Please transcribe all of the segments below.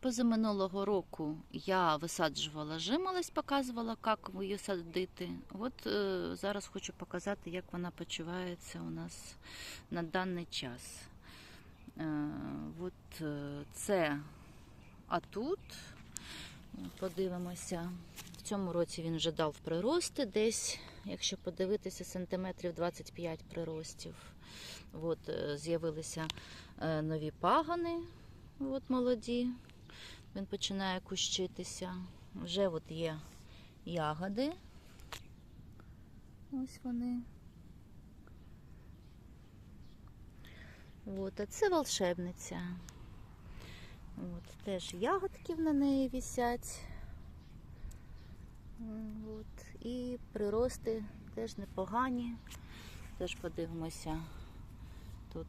Позаминулого року я висаджувала жимолость, показувала, як її садити. От е, зараз хочу показати, як вона почувається у нас на даний час. Е, от е, це а тут подивимося. В цьому році він вже дав прирости десь, якщо подивитися, сантиметрів 25 приростів. От, е, з'явилися е, нові пагани, от молоді. Він починає кущитися. Вже от є ягоди. Ось вони. От, а це волшебниця. От, теж ягодки на неї висять. М, От, і прирости теж непогані. Теж подивимося. Тут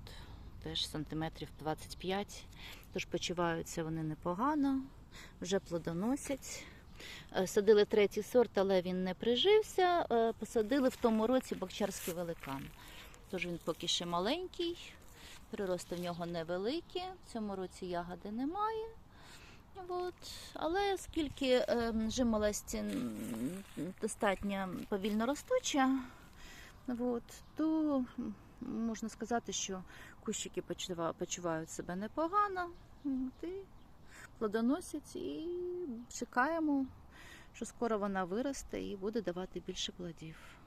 теж сантиметрів 25. Тож почуваються вони непогано, вже плодоносять. Е, Садили третій сорт, але він не прижився. Е, Посадили в тому році бокчарський великан. Тож він поки ще маленький, прирости в нього невеликі. В цьому році ягоди немає. От. Але оскільки е, жимолость достатньо повільно ростуча, от, то можна сказати, що кущики почува- почувають себе непогано. І плодоносять і чекаємо, що скоро вона виросте і буде давати більше плодів.